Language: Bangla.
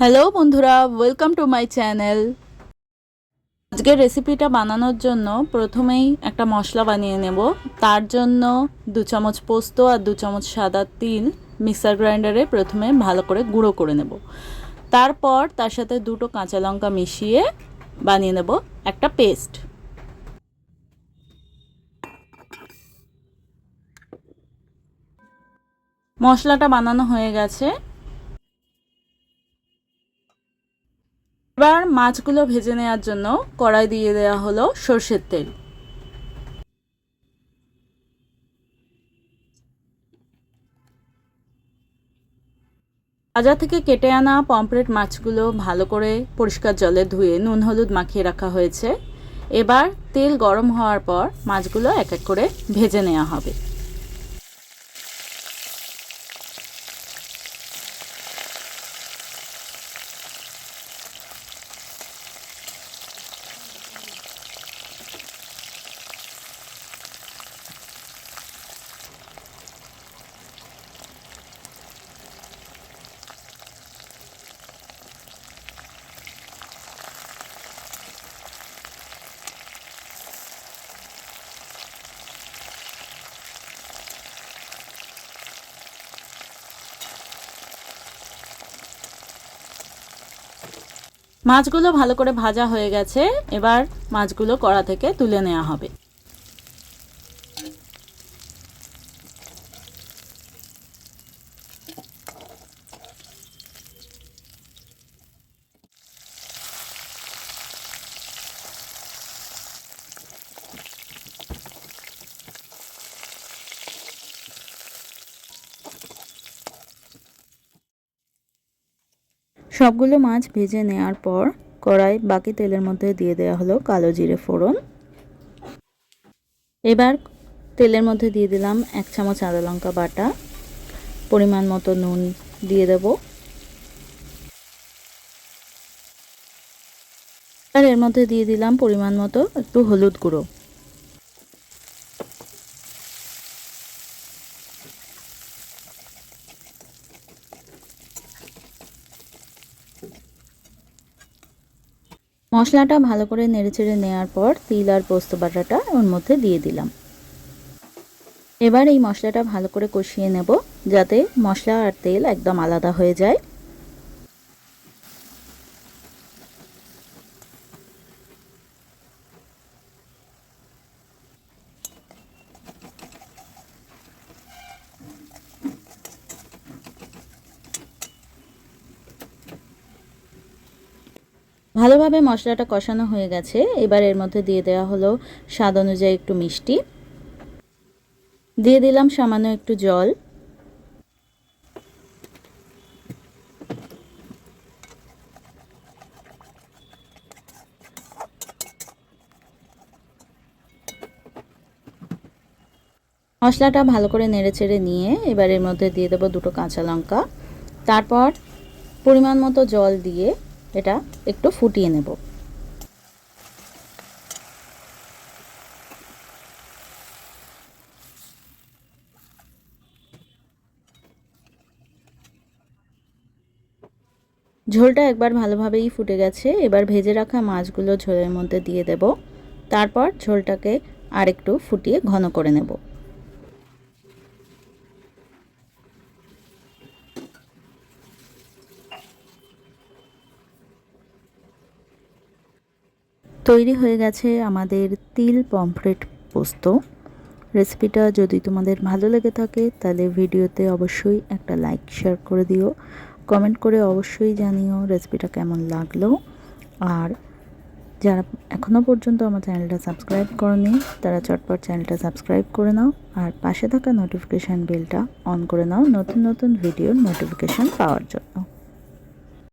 হ্যালো বন্ধুরা ওয়েলকাম টু মাই চ্যানেল আজকের রেসিপিটা বানানোর জন্য প্রথমেই একটা মশলা বানিয়ে নেব। তার জন্য দু চামচ পোস্ত আর দু চামচ সাদা তিল মিক্সার গ্রাইন্ডারে প্রথমে ভালো করে গুঁড়ো করে নেব। তারপর তার সাথে দুটো কাঁচা লঙ্কা মিশিয়ে বানিয়ে নেব একটা পেস্ট মশলাটা বানানো হয়ে গেছে। মাছগুলো ভেজে নেওয়ার জন্য কড়াই দিয়ে দেওয়া হলো সর্ষের তেল। বাজার থেকে কেটে আনা পমপ্লেট মাছগুলো ভালো করে পরিষ্কার জলে ধুয়ে নুন হলুদ মাখিয়ে রাখা হয়েছে। এবার তেল গরম হওয়ার পর মাছগুলো এক এক করে ভেজে নেওয়া হবে। মাছগুলো ভালো করে ভাজা হয়ে গেছে। এবার মাছগুলো কড়া থেকে তুলে নেওয়া হবে। সবগুলো মাছ ভেজে নেওয়ার পর কড়াই বাকি তেলের মধ্যে দিয়ে দেওয়া হলো কালো জিরে ফোড়ন। এবার তেলের মধ্যে দিয়ে দিলাম এক চামচ আদা লঙ্কা বাটা। পরিমাণ মতো নুন দিয়ে দেব। আর এর মধ্যে দিয়ে দিলাম পরিমাণ মতো একটু হলুদ গুঁড়ো। মশলাটা ভালো করে নেড়েচেড়ে নেওয়ার পর তিল আর পোস্ত বাটাটা ওর মধ্যে দিয়ে দিলাম। এবার এই মশলাটা ভালো করে কষিয়ে নেব যাতে মশলা আর তেল একদম আলাদা হয়ে যায়। ভালোভাবে মশলাটা কষানো হয়ে গেছে। এবার এর মধ্যে দিয়ে দেওয়া হলো স্বাদ অনুযায়ী একটু মিষ্টি। দিয়ে দিলাম সামান্য একটু জল। মশলাটা ভালো করে নেড়েচেড়ে নিয়ে এবার এর মধ্যে দিয়ে দেবো দুটো কাঁচা লঙ্কা। তারপর পরিমাণ মতো জল দিয়ে এটা একটু ফুটিয়ে নেব। ঝোলটা একবার ভালোভাবেই ফুটে গেছে। এবার ভেজে রাখা মাছগুলো ঝোলের মধ্যে দিয়ে দেব। তারপর ঝোলটাকে আরেকটু ফুটিয়ে ঘন করে নেব। তৈরি হয়ে গেছে আমাদের তিল পমফ্রেট পোস্ত। রেসিপিটা যদি তোমাদের ভালো লেগে থাকে, তাহলে ভিডিওতে অবশ্যই একটা লাইক শেয়ার করে দিও। কমেন্ট করে অবশ্যই জানিও রেসিপিটা কেমন লাগল। আর যারা এখনও পর্যন্ত আমার চ্যানেলটা সাবস্ক্রাইব করনি, তারা চটপট চ্যানেলটা সাবস্ক্রাইব করে নাও। আর পাশে থাকা নোটিফিকেশান বেলটা অন করে নাও নতুন নতুন ভিডিওর নোটিফিকেশান পাওয়ার জন্য।